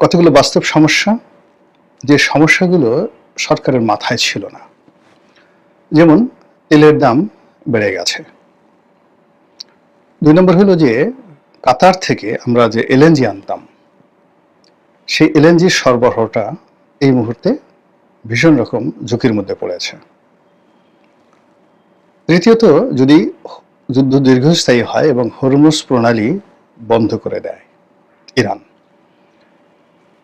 কতগুলো বাস্তব সমস্যা, যে সমস্যাগুলো সরকারের মাথায় ছিল না। যেমন, তেলের দাম বেড়ে গেছে। দুই নম্বর হলো যে, কাতার থেকে আমরা যে এলএনজি আনতাম, সেই এলএনজির সরবরাহটা এই মুহূর্তে ভীষণ রকম ঝুঁকির মধ্যে পড়েছে। তৃতীয়ত, যদি যুদ্ধ দীর্ঘস্থায়ী হয় এবং হরমুজ প্রণালী বন্ধ করে দেয় ইরান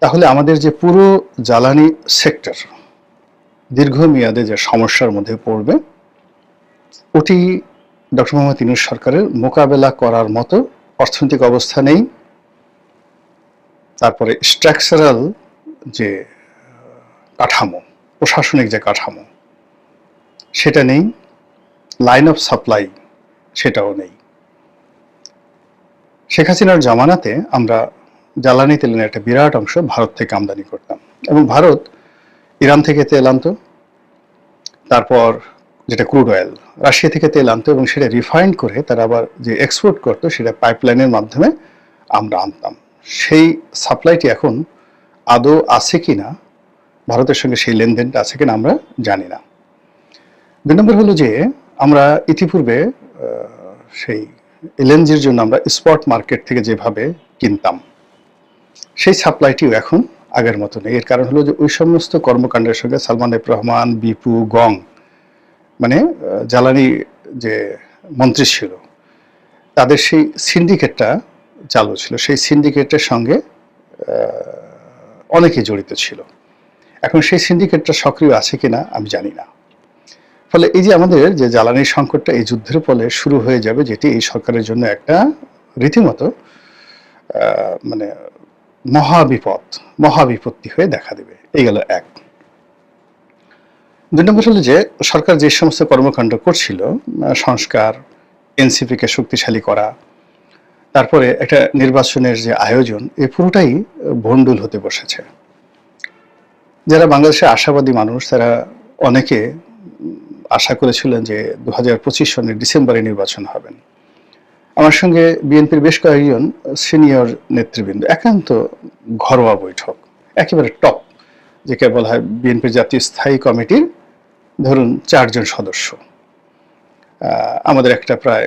তাহলে আমাদের যে পুরো জ্বালানি সেক্টর, দীর্ঘমেয়াদে যে সমস্যার মধ্যে পড়বে, ওটি ডক্টর মোহাম্মদ ইনুস সরকারের মোকাবেলা করার মতো অর্থনৈতিক অবস্থা নেই। তারপরে স্ট্রাকচারাল যে কাঠামো, প্রশাসনিক যে কাঠামো, সেটা নেই লাইন অফ সাপ্লাই সেটাও নেই। শেখ হাসিনার জামানাতে আমরা জ্বালানি তেলের একটা বিরাট অংশ ভারত থেকে আমদানি করতাম। এবং ভারত ইরান থেকে তেল আনতো, তারপর যেটা ক্রুড অয়েল, রাশিয়া থেকে তেল আনতো এবং সেটা রিফাইন্ড করে তারা আবার যে এক্সপোর্ট করতো সেটা পাইপলাইনের মাধ্যমে আমরা আনতাম। সেই সাপ্লাইটি এখন আদৌ আছে কি না ভারতের সঙ্গে সেই লেনদেনটা আছে কিনা আমরা জানি না। দুই নম্বর হলো যে আমরা ইতিপূর্বে সেই এলএনজির জন্য আমরা স্পট মার্কেট থেকে যেভাবে কিনতাম সেই সাপ্লাইটিও এখন আগের মতো নেই। এর কারণ হলো যে ওই সমস্ত কর্মকাণ্ডের সঙ্গে সালমান এফ রহমান, বিপু, গং মানে জ্বালানি যে মন্ত্রী ছিল, তাদের সেই সিন্ডিকেটটা চালু ছিল। সেই সিন্ডিকেটের সঙ্গে অনেকে জড়িত ছিল। এখন সেই সিন্ডিকেটটা সক্রিয় আছে কিনা আমি জানি না। ফলে এই যে আমাদের যে জ্বালানি সংকটটা এই যুদ্ধের ফলে শুরু হয়ে যাবে, যেটি এই সরকারের জন্য একটা রীতিমতো মানে মহাবিপদ, মহাবিপত্তি হয়ে দেখা দেবে। এই গেল এক। দুই নম্বর হলো যে, সরকার যে সমস্ত কর্মকাণ্ড করছিল সংস্কার এনসিপিকে শক্তিশালী করা, তারপরে একটা নির্বাচনের যে আয়োজন, এ পুরোটাই ভণ্ডুল হতে বসেছে। যারা বাংলাদেশের আশাবাদী মানুষ, তারা অনেকে আশা করেছিলেন যে দু হাজার পঁচিশ সনের ডিসেম্বরে নির্বাচন হবেন। আমার সঙ্গে বিএনপির বেশ কয়েকজন সিনিয়র নেতৃবৃন্দ, একান্ত ঘরোয়া বৈঠক, একেবারে টপ যেকে বলা হয় বিএনপির জাতীয় স্থায়ী কমিটির ধরুন চারজন সদস্য। আমাদের একটা প্রায়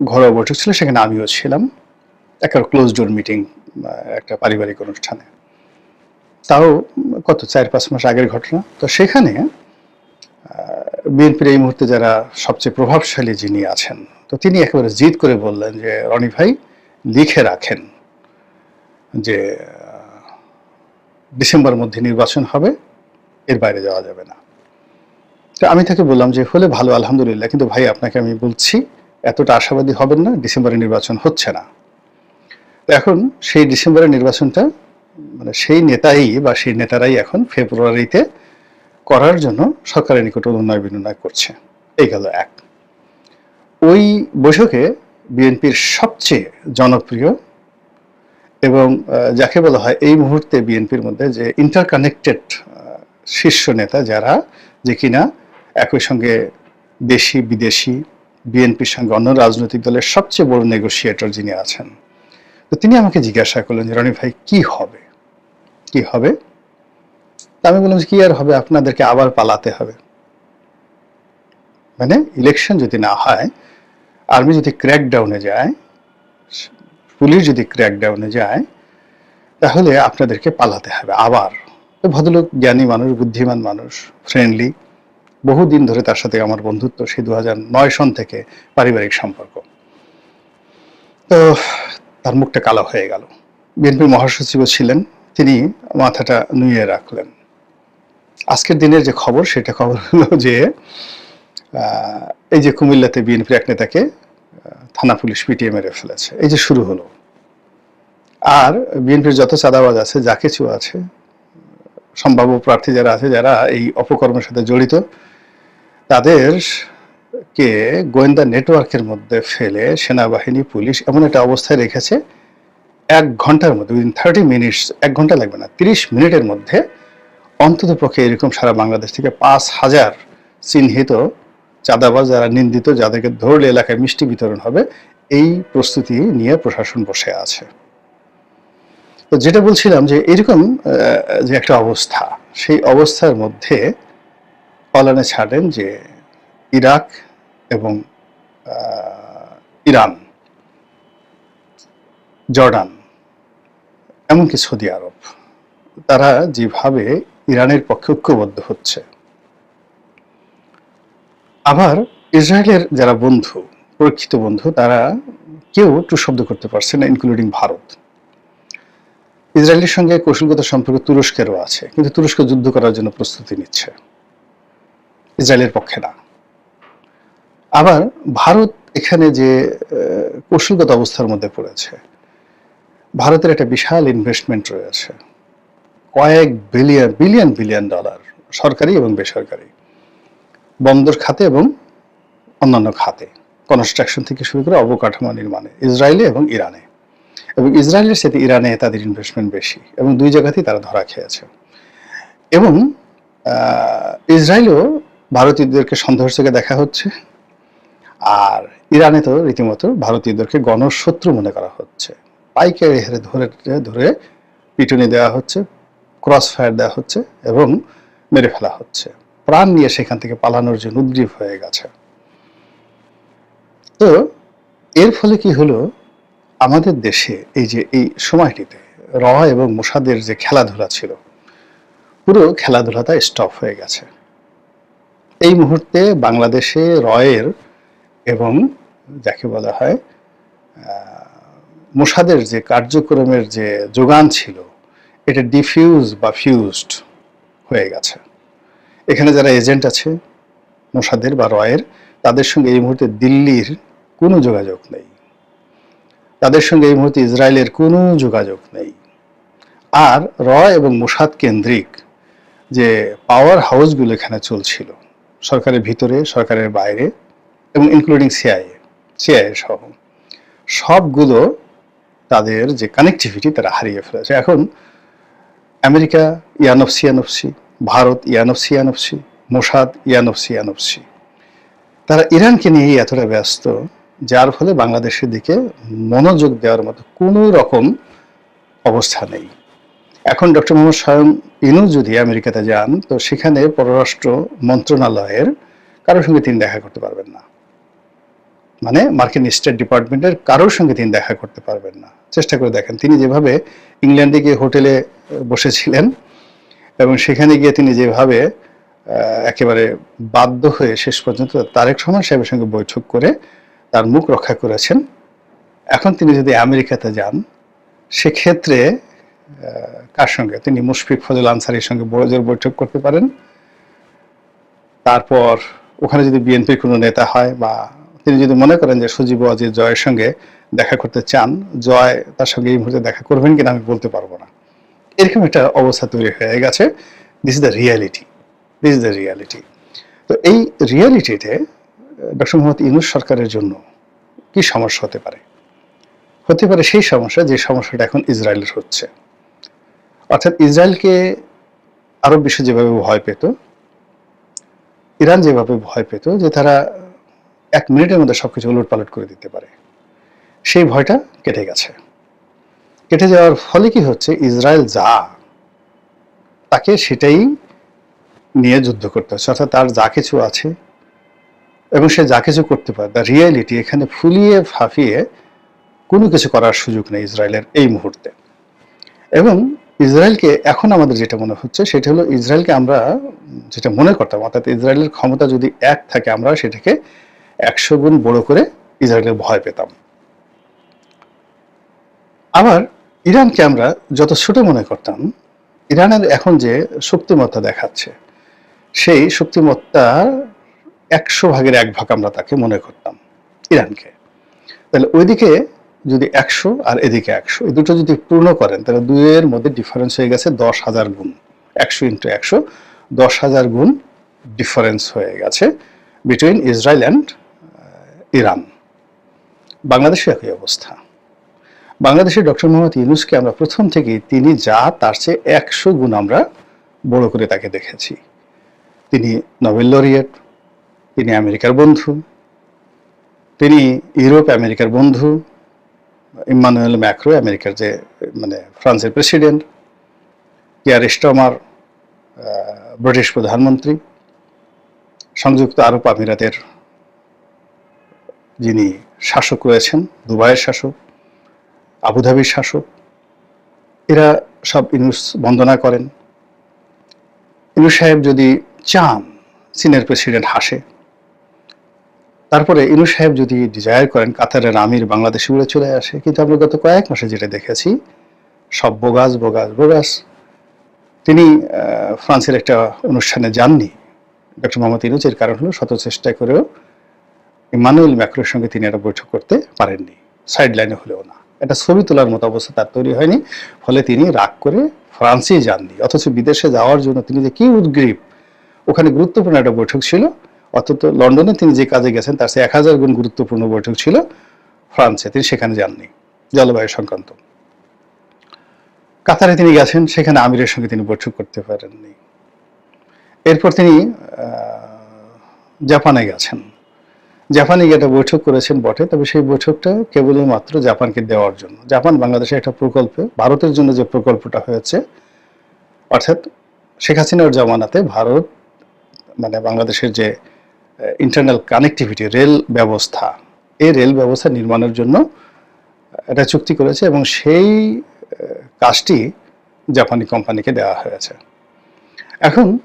ঘরোয়া বৈঠক ছিল, সেখানে আমিও ছিলাম, একটা ক্লোজ ডোর মিটিং একটা পারিবারিক অনুষ্ঠানে। তাও কত, চার পাঁচ মাস আগের ঘটনা। তো সেখানে বিএনপির এই মুহূর্তে যারা সবচেয়ে প্রভাবশালী যিনি আছেন, তো তিনি একেবারে জিদ করে বললেন যে, রনি ভাই, লিখে রাখেন যে ডিসেম্বর মধ্যে নির্বাচন হবে, এর বাইরে যাওয়া যাবে না। তো আমি তাকে বললাম যে, হলে ভালো, আলহামদুলিল্লাহ। কিন্তু ভাই, আপনাকে আমি বলছি, এতটা আশাবাদী হবেন না ডিসেম্বরে নির্বাচন হচ্ছে না। এখন সেই ডিসেম্বরের নির্বাচনটা মানে সেই নেতাই বা সেই নেতারাই এখন ফেব্রুয়ারিতে করার জন্য সরকারের নিকট অনুনয় বিনয় করছে। এই গেল এক। ওই বৈঠকে বিএনপির সবচেয়ে জনপ্রিয় এবং যাকে বলা হয় এই মুহূর্তে বিএনপির মধ্যে যে ইন্টারকানেক্টেড শীর্ষ নেতা যারা, যে কিনা একই সঙ্গে দেশি, বিদেশি, বিএনপির সঙ্গে অন্য রাজনৈতিক দলের সবচেয়ে বড় নেগোসিয়েটর যিনি আছেন। তো তিনি আমাকে জিজ্ঞাসা করলেন যে, রনি ভাই, কি হবে? কি হবে? তা আমি বললাম কি আর হবে? আপনাদেরকে আবার পালাতে হবে। মানে ইলেকশন যদি না হয় আর্মি যদি ক্র্যাকডাউনে যায়, পুলিশ যদি ক্র্যাকডাউনে যায়, তাহলে আপনাদেরকে পালাতে হবে আবার। ভদ্রলোক, জ্ঞানী মানুষ, বুদ্ধিমান মানুষ ফ্রেন্ডলি বহুদিন ধরে তার সাথে আমার বন্ধুত্ব সেই দু নয় সন থেকে পারিবারিক সম্পর্ক। তো তার মুখটা কালো হয়ে গেল। বিএনপির মহাসচিব ছিলেন, তিনি মাথাটা নুয়ে রাখলেন। আজকের দিনের যে খবর, সেটা খবর হলো যে এই যে কুমিল্লাতে বিএনপির এক নেতাকে থানা পুলিশ পিটিয়ে মেরে ফেলেছে। এই যে শুরু হলো। আর বিএনপির যত চাঁদাবাজ আছে, যা কিছু আছে, সম্ভাব্য প্রার্থী যারা আছে, যারা এই অপকর্মের সাথে জড়িত তাদের কে গোয়েন্দা নেটওয়ার্কের মধ্যে ফেলে সেনাবাহিনী, পুলিশ এমন একটা অবস্থায় রেখেছে, এক ঘণ্টার মধ্যে উইদিন থার্টি মিনিটস এক ঘণ্টা লাগবে না, তিরিশ মিনিটের মধ্যে অন্তত পক্ষে এরকম সারা বাংলাদেশ থেকে পাঁচ হাজার চিহ্নিত চাঁদাবাজ যারা নিন্দিত, যাদেরকে ধরলে এলাকায় মিষ্টি বিতরণ হবে, এই প্রস্তুতি নিয়ে প্রশাসন বসে আছে। তো যেটা বলছিলাম যে এরকম যে একটা অবস্থা, সেই অবস্থার মধ্যে পলানে ছাড়েন যে ইরাক এবং ইরান, জর্ডান, এমনকি সৌদি আরব। তারা যেভাবে ইরানের পক্ষে ঐক্যবদ্ধ হচ্ছে। আবার ইসরায়েলের যারা বন্ধু, পরীক্ষিত বন্ধু, তারা কেউ টু শব্দ করতে পারছে না ইনক্লুডিং ভারত। ইসরায়েলের সঙ্গে কৌশলগত সম্পর্ক তুরস্কেরও আছে, কিন্তু তুরস্ক যুদ্ধ করার জন্য প্রস্তুতি নিচ্ছে। ইসরায়েলের পক্ষে না। আবার ভারত এখানে যে কৌশলগত অবস্থার মধ্যে পড়েছে, ভারতের একটা বিশাল ইনভেস্টমেন্ট রয়েছে। কয়েক বিলিয়ন বিলিয়ন বিলিয়ন ডলার সরকারি এবং বেসরকারি। বন্দর খাতে এবং অন্যান্য খাতে। কনস্ট্রাকশন থেকে শুরু করে অবকাঠামো নির্মাণে, ইসরায়েলে এবং ইরানে। এবং ইসরায়েলের সাথে ইরানে তাদের ইনভেস্টমেন্ট বেশি এবং দুই জায়গাতেই তারা ধরা খেয়েছে। এবং ইসরায়েলও ভারতীয়দেরকে সন্দেহের চোখে দেখা হচ্ছে। আর ইরানে তো রীতিমতো ভারতীয়দেরকে গণশত্রু মনে করা হচ্ছে। পাইকারি হারে ধরে ধরে পিটুনি দেওয়া হচ্ছে। ক্রস ফায়ার দেওয়া হচ্ছে এবং মেরে ফেলা হচ্ছে। প্রাণ নিয়ে সেখান থেকে পালানোর জন্য উদ্গ্রীব হয়ে গেছে। তো এর ফলে কি হলো? আমাদের দেশে এই যে এই সময়টিতে র এবং মোসাদের যে খেলাধুলা ছিল, পুরো খেলাধুলাটা স্টপ হয়ে গেছে। এই মুহূর্তে বাংলাদেশে রয়ের এবং যাকে বলা হয় মোসাদের যে কার্যক্রমের যে যোগান ছিল এটা ডিফিউজ বা ফিউজড হয়ে গেছে। এখানে যারা এজেন্ট আছে মোসাদের বা রয়ের, তাদের সঙ্গে এই মুহূর্তে দিল্লির কোনো যোগাযোগ নেই। তাদের সঙ্গে এই মুহূর্তে ইসরায়েলের কোনো যোগাযোগ নেই। আর র এবং মোসাদ কেন্দ্রিক যে পাওয়ার হাউসগুলো এখানে চলছিল, সরকারের ভিতরে, সরকারের বাইরে এবং ইনক্লুডিং সিআইএ সিআইএ সহ, সবগুলো তাদের যে কানেক্টিভিটি তারা হারিয়ে ফেলেছে। এখন আমেরিকা, ইয়ানফসি ইয়ানফসি, ভারত, ইয়ানফসি ইয়ানফসি, মোসাদ, ইয়ানফসি ইয়ানফসি। তারা ইরানকে নিয়েই এতটা ব্যস্ত, যার ফলে বাংলাদেশের দিকে মনোযোগ দেওয়ার মতো কোনো রকম অবস্থা নেই। এখন ডক্টর মোহাম্মদ স্বয়ং ইনু যদি আমেরিকাতে যান, তো সেখানে পররাষ্ট্র মন্ত্রণালয়ের কারোর সঙ্গে তিনি দেখা করতে পারবেন না। মানে মার্কিন স্টেট ডিপার্টমেন্টের কারোর সঙ্গে তিনি দেখা করতে পারবেন না। চেষ্টা করে দেখেন, তিনি যেভাবে ইংল্যান্ডে গিয়ে হোটেলে বসেছিলেন এবং সেখানে গিয়ে তিনি যেভাবে একেবারে বাধ্য হয়ে শেষ পর্যন্ত তারেক রহমান সাহেবের সঙ্গে বৈঠক করে তার মুখ রক্ষা করেছেন। এখন তিনি যদি আমেরিকাতে যান, সেক্ষেত্রে কার সঙ্গে? তিনি মুশফিক ফজল আনসারির সঙ্গে বড় জোর বৈঠক করতে পারেন। তারপর ওখানে যদি বিএনপির কোনো নেতা হয় বা তিনি যদি মনে করেন যে সজীব ওয়াজির জয়ের সঙ্গে দেখা করতে চান, জয় তার সঙ্গে এই মুহূর্তে দেখা করবেন কিনা আমি বলতে পারব না। এরকম একটা অবস্থা তৈরি হয়ে গেছে। This is the reality this is the reality তো এই রিয়ালিটিতে ডক্টর মোহাম্মদ ইউনুস সরকারের জন্য কি সমস্যা হতে পারে? হতে পারে সেই সমস্যা, যে সমস্যাটা এখন ইসরায়েলের হচ্ছে। অর্থাৎ ইসরায়েলকে আরব বিশ্ব যেভাবে ভয় পেত, ইরান যেভাবে ভয় পেত, যে তারা এক মিনিটের মধ্যে সবকিছু উলট পালট করে দিতে পারে। সেই ভয়টা কেটে গেছে। কেটে যাওয়ার ফলে কি হচ্ছে? ইসরায়েল যা তাকে সেটাই নিয়ে যুদ্ধ করতে হচ্ছে, অর্থাৎ তার যা কিছু আছে এবং সে যা কিছু করতে পারে দ্য রিয়েলিটি এখানে ফুলিয়ে ফাঁপিয়ে কোনো কিছু করার সুযোগ নেই ইসরায়েলের এই মুহূর্তে। এবং ইসরায়েলকে এখন আমাদের যেটা মনে হচ্ছে, সেটা হলো ইসরায়েলকে আমরা যেটা মনে করতাম, অর্থাৎ ইসরায়েলের ক্ষমতা যদি এক থাকে, আমরা সেটাকে একশো গুণ বড় করে ইসরায়েলের ভয় পেতাম। আবার ইরানকে আমরা যত ছোট মনে করতাম, ইরানের এখন যে শক্তিমত্তা দেখাচ্ছে, সেই শক্তিমত্তার একশো ভাগের এক ভাগ আমরা তাকে মনে করতাম, ইরানকে। তাহলে ওইদিকে যদি একশো আর এদিকে একশো, এই দুটো যদি পূর্ণ করেন, তাহলে দুইয়ের মধ্যে ডিফারেন্স হয়ে গেছে দশ হাজার গুণ। একশো ইন্টু একশো, দশ হাজার গুণ ডিফারেন্স হয়ে গেছে বিটুইন ইসরায়েল অ্যান্ড ইরান। বাংলাদেশে একই অবস্থা। বাংলাদেশের ডক্টর মোহাম্মদ ইউনুসকে আমরা প্রথম থেকেই তিনি যা, তার চেয়ে একশো গুণ আমরা বড় করে তাকে দেখেছি। তিনি নোবেল লরিয়েট, তিনি আমেরিকার বন্ধু, তিনি ইউরোপ আমেরিকার বন্ধু ইম্মানুয়েল ম্যাক্রো আমেরিকার যে মানে ফ্রান্সের প্রেসিডেন্ট কিয়ার স্টমার ব্রিটিশ প্রধানমন্ত্রী, সংযুক্ত আরব আমিরাতের যিনি শাসক রয়েছেন, দুবাইয়ের শাসক আবুধাবির শাসক। এরা সব ইনুস বন্দনা করেন। ইনুস সাহেব যদি চান চীনের প্রেসিডেন্ট হাসে, তারপরে ইনু সাহেব যদি ডিজায়ার করেন কাতারের আমির বাংলাদেশে উড়ে চলে আসে, কিন্তু আমরা গত কয়েক মাসে যেটা দেখেছি, সব বোগাস বোগাস বোগাস। তিনি ফ্রান্সের একটা অনুষ্ঠানে যাননি। ডক্টর মোহাম্মদ ইনুজ এর কারণ হলো শত চেষ্টা করেও ইমানুয়েল ম্যাক্রোর সঙ্গে তিনি একটা বৈঠক করতে পারেননি। সাইড লাইনে হলেও না। এটা ছবি তোলার মতো অবস্থা তার তৈরি হয়নি। ফলে তিনি রাগ করে ফ্রান্সেই যাননি। অথচ বিদেশে যাওয়ার জন্য তিনি যে কি উদ্গ্রীব। ওখানে গুরুত্বপূর্ণ একটা বৈঠক ছিল। অথচ লন্ডনে তিনি যে কাজে গেছেন তার চেয়ে এক হাজার গুণ গুরুত্বপূর্ণ বৈঠক ছিল ফ্রান্সে। তিনি সেখানে যাননি। জলবায়ু সংক্রান্ত। কাতারে তিনি গেছেন, সেখানে আমিরের সঙ্গে তিনি বৈঠক করতে পারেননি। এরপর তিনি জাপানে গেছেন। জাপানে একটা বৈঠক করেছেন বটে, তবে সেই বৈঠকটা কেবলই মাত্র জাপানকে দেওয়ার জন্য। জাপান বাংলাদেশের একটা প্রকল্পে, ভারতের জন্য যে প্রকল্পটা হয়েছে, অর্থাৎ শেখ হাসিনার জামানাতে ভারত মানে বাংলাদেশের যে ইন্টারনাল কানেক্টিভিটি রেল ব্যবস্থা, এই রেল ব্যবস্থা নির্মাণের জন্য একটা চুক্তি করেছে এবং সেই কাজটি জাপানি কোম্পানিকে দেওয়া হয়েছে। এখন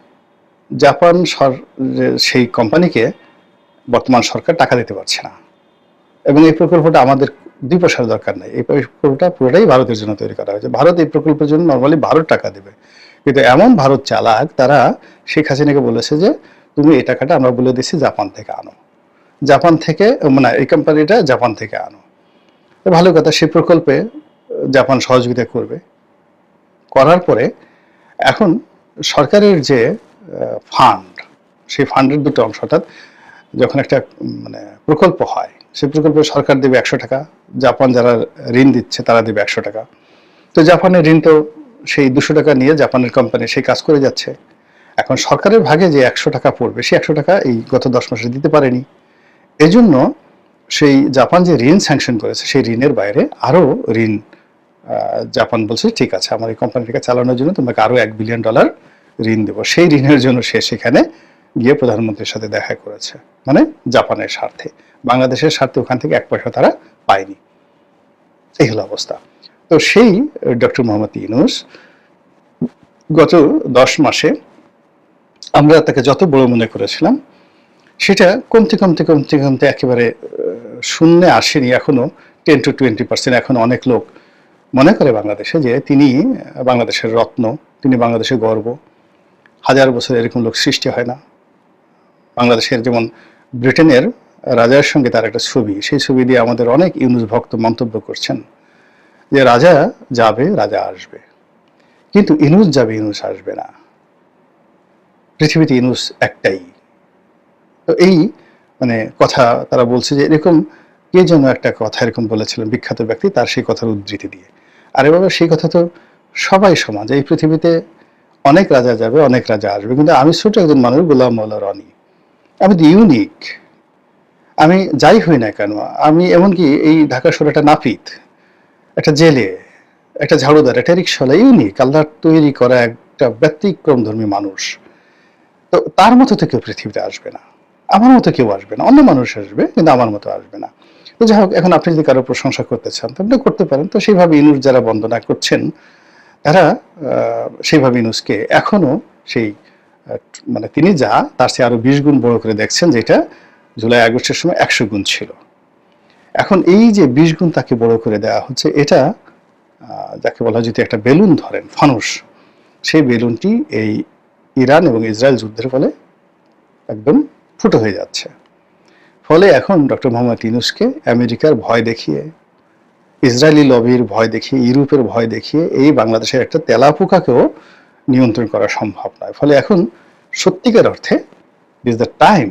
জাপান সর- সেই কোম্পানিকে বর্তমান সরকার টাকা দিতে পারছে না। এবং এই প্রকল্পটা আমাদের দুই পয়সার দরকার নেই। এই প্রকল্পটা পুরোটাই ভারতের জন্য তৈরি করা হয়েছে। ভারত এই প্রকল্পের জন্য নর্মালি ভারত টাকা দেবে। কিন্তু এমন ভারত চালাক, তারা শেখ হাসিনাকে বলেছে যে, তুমি এই টাকাটা আমরা বলে দিচ্ছি জাপান থেকে আনো। জাপান থেকে মানে এই কোম্পানিটা জাপান থেকে আনো। ভালো কথা সেই প্রকল্পে জাপান সহযোগিতা করবে। করার পরে এখন সরকারের যে ফান্ড সেই ফান্ডের দুটো অংশ, অর্থাৎ যখন একটা মানে প্রকল্প হয় সেই প্রকল্পে সরকার দেবে একশো টাকা, জাপান যারা ঋণ দিচ্ছে তারা দেবে একশো টাকা। তো জাপানের ঋণ তো সেই দুশো টাকা নিয়ে জাপানের কোম্পানি সেই কাজ করে যাচ্ছে। এখন সরকারের ভাগে যে একশো টাকা পড়বে, সেই একশো টাকা এই গত দশ মাসে দিতে পারেনি। এজন্য সেই জাপান যে ঋণ স্যাংশন করেছে, সেই ঋণের বাইরে আরও ঋণ জাপান বলছে, ঠিক আছে, আমার এই কোম্পানিটাকে চালানোর জন্য তোমাকে আরও এক বিলিয়ন ডলার ঋণ দেবো। সেই ঋণের জন্য সে সেখানে গিয়ে প্রধানমন্ত্রীর সাথে দেখা করেছে। মানে জাপানের স্বার্থে। বাংলাদেশের স্বার্থে ওখান থেকে এক পয়সা তারা পায়নি। এই হলো অবস্থা। তো সেই ডক্টর মোহাম্মদ ইউনুস গত দশ মাসে আমরা তাকে যত বড় মনে করেছিলাম, সেটা কমতে কমতে কমতে কমতে একেবারে শূন্যে আসেনি এখনও। টেন টু টোয়েন্টি পার্সেন্ট এখন অনেক লোক মনে করে বাংলাদেশে যে তিনি বাংলাদেশের রত্ন, তিনি বাংলাদেশের গর্ব। হাজার বছর এরকম লোক সৃষ্টি হয় না। বাংলাদেশের যেমন ব্রিটেনের রাজার সঙ্গে তার একটা ছবি, সেই ছবি দিয়ে আমাদের অনেক ইউনুস ভক্ত মন্তব্য করছেন যে, রাজা যাবে, রাজা আসবে। কিন্তু ইনুস যাবে ইনুস আসবে না। পৃথিবীতে ইনুস একটাই। তো এই মানে কথা তারা বলছে যে, এরকম কে যেন একটা কথা এরকম বলেছিলেন বিখ্যাত ব্যক্তি, তার সেই কথার উদ্ধৃতি দিয়ে। আরে বাবা সেই কথা তো সবাই সমাজ এই পৃথিবীতে অনেক রাজা যাবে, অনেক রাজা আসবে। কিন্তু আমি ছোট একজন মানুষ, গোলাম মৌলা রনি। আমি তো ইউনিক আমি যাই হই না কেন, আমি এমনকি এই ঢাকা শহরে একটা নাপিত, একটা জেলে, একটা ঝাড়ুদার, একটা রিক্সাওয়ালা ইউনিক আল্লাহর তৈরি করা একটা ব্যতিক্রম ধর্মী মানুষ। তো তার মতো তো কেউ পৃথিবীতে আসবে না, আমার মতো কেউ আসবে না, অন্য মানুষ আসবে, কিন্তু আমার মতো আসবে না। তো যাই হোক, এখন আপনি যদি কারও প্রশংসা করতে চান, তো আপনি করতে পারেন। তো সেইভাবে ইনুস যারা বন্দনা করছেন, তারা সেইভাবে ইনুসকে এখনও সেই মানে তিনি যা, তার চেয়ে আরও বিশ গুণ বড় করে দেখছেন যেটা জুলাই আগস্টের সময় একশো গুণ ছিল। এখন এই যে বিশ গুণ তাকে বড় করে দেওয়া হচ্ছে, এটা যাকে বলা যদি একটা বেলুন ধরেন, ফানুস, সেই বেলুনটি এই ইরান এবং ইসরায়েল যুদ্ধের ফলে একদম ফুটো হয়ে যাচ্ছে। ফলে এখন ডক্টর মোহাম্মদ ইউনুসকে আমেরিকার ভয় দেখিয়ে, ইসরায়েলি লবির ভয় দেখিয়ে, ইউরোপের ভয় দেখিয়ে, এই বাংলাদেশের একটা তেলাপোকাকেও নিয়ন্ত্রণ করা সম্ভব নয়। ফলে এখন সত্যিকার অর্থে ইজ দ্য টাইম